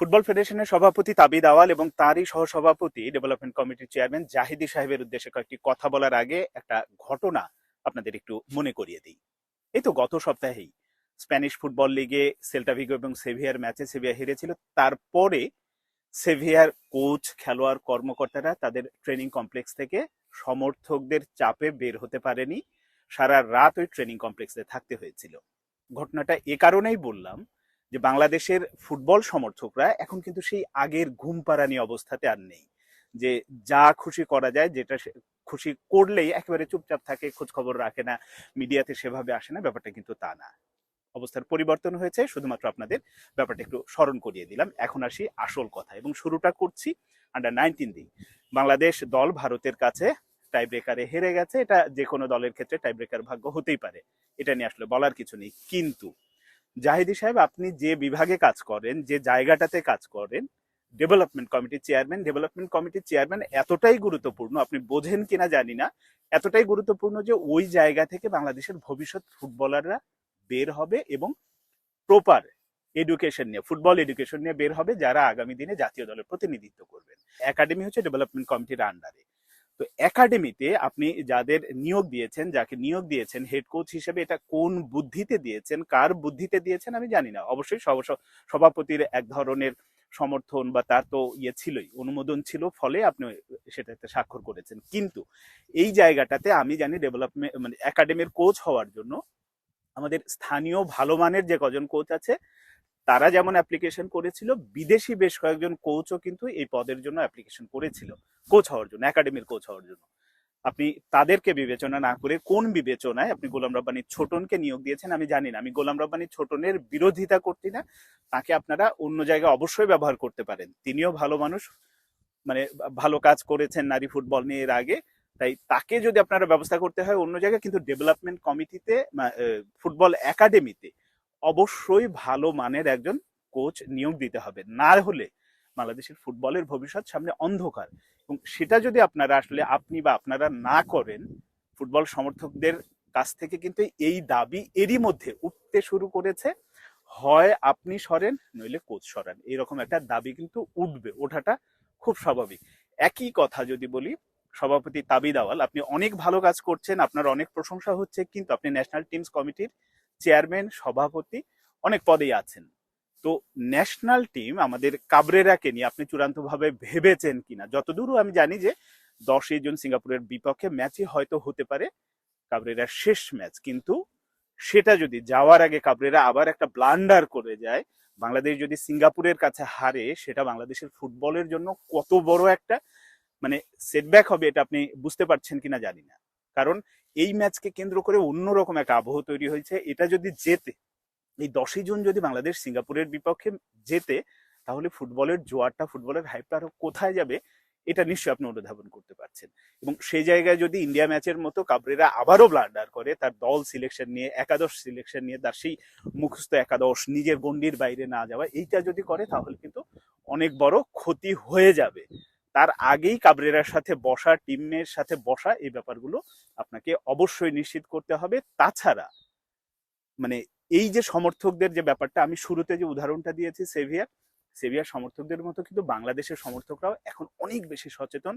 Football ফেডারেশনের সভাপতি তাবিদ আওয়াল এবং তারই সহসভাপতি ডেভেলপমেন্ট কমিটির চেয়ারম্যান জাহিদি সাহেবের উদ্দেশ্যে কয়েকটি কথা বলার আগে একটা ঘটনা আপনাদের একটু মনে করিয়ে দিই। এই তো গত সপ্তাহেই স্প্যানিশ ফুটবল লিগে সেল্টাভিগো এবং সেভিয়ার ম্যাচে সেভিয়া হেরেছিল। তারপরে সেভিয়ার কোচ, খেলোয়াড়, কর্মকর্তারা তাদের ট্রেনিং কমপ্লেক্স থেকে সমর্থকদের চাপে বের হতে পারেনি। সারা রাত ওই ট্রেনিং কমপ্লেক্সে থাকতে হয়েছিল। ঘটনাটা এ কারণেই বললাম যে বাংলাদেশের ফুটবল সমর্থকরা এখন কিন্তু সেই আগের ঘুম পাড়ানি অবস্থাতে আর নেই। যে যা খুশি করা যায়, যেটা খুশি করলেই একেবারে চুপচাপ থাকে খোঁজ খবর রাখে না, মিডিয়াতে সেভাবে আসে না, ব্যাপারটা কিন্তু তা না। অবস্থার পরিবর্তন হয়েছে, শুধুমাত্র আপনাদের ব্যাপারটা একটু স্মরণ করিয়ে দিলাম। এখন আসি আসল কথা এবং শুরুটা করছি আন্ডার নাইনটিন দিয়ে বাংলাদেশ দল ভারতের কাছে টাই ব্রেকারে হেরে গেছে। এটা যে কোনো দলের ক্ষেত্রে টাই ব্রেকার ভাগ্য হতেই পারে। এটা নিয়ে আসলে বলার কিছু নেই। কিন্তু জাহিদি সাহেব, আপনি যে বিভাগে কাজ করেন, যে জায়গাটাতে কাজ করেন, ডেভেলপমেন্ট কমিটির চেয়ারম্যান, ডেভেলপমেন্ট কমিটির চেয়ারম্যান এতটাই গুরুত্বপূর্ণ, আপনি বোঝেন কিনা জানি না, এতটাই গুরুত্বপূর্ণ যে ওই জায়গা থেকে বাংলাদেশের ভবিষ্যৎ ফুটবলাররা বের হবে এবং প্রপার এডুকেশন নিয়ে ফুটবল এডুকেশন নিয়ে বের হবে, যারা আগামী দিনে জাতীয় দলের প্রতিনিধিত্ব করবেন। একাডেমি হচ্ছে ডেভেলপমেন্ট কমিটির আন্ডারে তো একাডেমিতে আপনি যাদের নিয়োগ দিয়েছেন, যাকে নিয়োগ দিয়েছেন হেড কোচ হিসেবে এটা কোন বুদ্ধিতে দিয়েছেন, কার বুদ্ধিতে দিয়েছেন আমি জানি না। অবশ্যই সভাপতির এক ধরনের সমর্থন বা তার তো ইয়ে ছিলই, অনুমোদন ছিল, ফলে আপনি সেটাতে স্বাক্ষর করেছেন। কিন্তু এই জায়গাটাতে আমি জানি ডেভেলপমেন্ট মানে একাডেমির কোচ হওয়ার জন্য আমাদের স্থানীয় ভালো মানের যে কজন কোচ আছে তারা যেমন অ্যাপ্লিকেশন করেছিল, বিদেশি বেশ কয়েকজন কোচও কিন্তু এই পদের জন্য অ্যাপ্লিকেশন করেছিল কোচ হওয়ার জন্য একাডেমির কোচ হওয়ার জন্য। আপনি তাদেরকে বিবেচনা না করে কোন বিবেচনায় আপনি গোলাম রব্বানি ছোটনকে নিয়োগ দিয়েছেন আমি জানি না। আমি গোলাম রব্বানি ছোটনের বিরোধিতা করছি না, তাকে আপনারা অন্য জায়গায় অবশ্যই ব্যবহার করতে পারেন। তিনিও ভালো মানুষ মানে ভালো কাজ করেছেন নারী ফুটবল নিয়ে এর আগে, তাই তাকে যদি আপনারা ব্যবস্থা করতে হয় অন্য জায়গায়, কিন্তু ডেভেলপমেন্ট কমিটিতে ফুটবল একাডেমিতে অবশ্যই ভালো মানের একজন কোচ নিয়োগ দিতে হবে। না হলে বাংলাদেশের ফুটবলের ভবিষ্যৎ সামনে অন্ধকার। এবং সেটা যদি আপনারা আসলে আপনি বা আপনারা না করেন, ফুটবল সমর্থকদের কাছ থেকে কিন্তু এই দাবি এরই মধ্যে উঠতে শুরু করেছে। হয় আপনি সরেন, নইলে কোচ সরেন। এরকম একটা দাবি কিন্তু উঠবে। ওঠাটা খুব স্বাভাবিক। একই কথা যদি বলি, সভাপতি তাবিদ আওয়াল, আপনি অনেক ভালো কাজ করছেন, আপনার অনেক প্রশংসা হচ্ছে, কিন্তু আপনি ন্যাশনাল টিমস কমিটির চেয়ারম্যান, সভাপতি অনেক পদেই আছেন। তো ন্যাশনাল টিম আমাদের কাবরেরাকে নিয়ে আপনি চূড়ান্তভাবে ভেবেছেন কিনা? যতদূর আমি জানি যে দশই জুন সিঙ্গাপুরের বিপক্ষে ম্যাচই হয়তো হতে পারে কাবরেরার শেষ ম্যাচ। কিন্তু সেটা যদি যাওয়ার আগে কাবরেরা আবার একটা ব্লান্ডার করে যায়, বাংলাদেশ যদি সিঙ্গাপুরের কাছে হারে, সেটা বাংলাদেশের ফুটবলের জন্য কত বড় একটা মানে সেটব্যাক হবে এটা আপনি বুঝতে পারছেন কিনা জানি না। কারণ এই ম্যাচকে কেন্দ্র করে অন্যরকম একটা আবহ তৈরি হয়েছে। এটা যদি জেতে, এই দশই জুন যদি বাংলাদেশ সিঙ্গাপুরের বিপক্ষে জেতে, তাহলে ফুটবলের জোয়ারটা, ফুটবলের হাইপটা আরও কোথায় যাবে, এটা নিশ্চয়ই আপনি অনুধাবন করতে পারছেন। এবং সেই জায়গায় যদি ইন্ডিয়া ম্যাচের মতো কাবরেরা আবারও ব্লান্ডার করে, তার দল সিলেকশন নিয়ে, একাদশ সিলেকশন নিয়ে, তার সেই মুখস্থ একাদশ, নিজের গণ্ডির বাইরে না যাওয়া, এইটা যদি করে, তাহলে কিন্তু অনেক বড় ক্ষতি হয়ে যাবে। তার আগেই কাবরেরার সাথে বসা, টিমের সাথে বসা এই ব্যাপারগুলো আপনাকে অবশ্যই নিশ্চিত করতে হবে। তাছাড়া মানে এই যে সমর্থকদের যে ব্যাপারটা, আমি শুরুতে যে উদাহরণটা দিয়েছি সেভিয়ার সেভিয়ার সমর্থকদের মতো কিন্তু বাংলাদেশের সমর্থকরাও এখন অনেক বেশি সচেতন,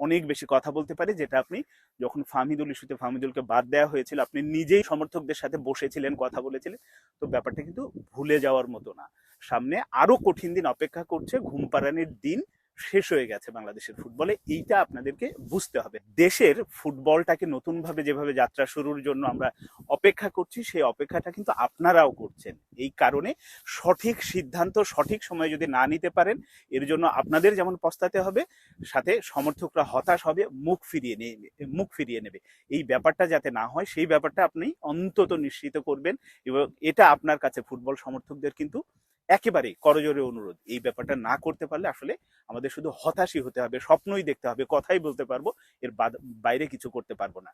অনেক বেশি কথা বলতে পারে, যেটা আপনি যখন ফাহমিদুল ইস্যুতে ফাহমিদুলকে বাদ দেওয়া হয়েছিল, আপনি নিজেই সমর্থকদের সাথে বসেছিলেন, কথা বলেছিলেন। তো ব্যাপারটা কিন্তু ভুলে যাওয়ার মতো না। সামনে আরও কঠিন দিন অপেক্ষা করছে ঘুম পাড়ানির দিন। শেষ হয়ে গেছে বাংলাদেশের ফুটবলে। এইটা আপনাদেরকে বুঝতে হবে। দেশের ফুটবলটাকে নতুন ভাবে যেভাবে যাত্রা শুরুর জন্য আমরা অপেক্ষা করছি, সেই অপেক্ষাটা কিন্তু আপনারাও করছেন। এই কারণে সঠিক সিদ্ধান্ত, সঠিক সময়ে যদি না নিতে পারেন, এর জন্য আপনাদের যেমন পস্তাতে হবে, সাথে সমর্থকরা হতাশ হবে, মুখ ফিরিয়ে নেবে মুখ ফিরিয়ে নেবে। এই ব্যাপারটা যাতে না হয়, সেই ব্যাপারটা আপনি অন্তত নিশ্চিত করবেন এবং এটা আপনার কাছে ফুটবল সমর্থকদের কিন্তু একেবারেই করজোরে অনুরোধ। এই ব্যাপারটা না করতে পারলে আসলে আমাদের শুধু হতাশই হতে হবে, স্বপ্নই দেখতে হবে, কথাই বলতে পারব, এর বাইরে কিছু করতে পারব না।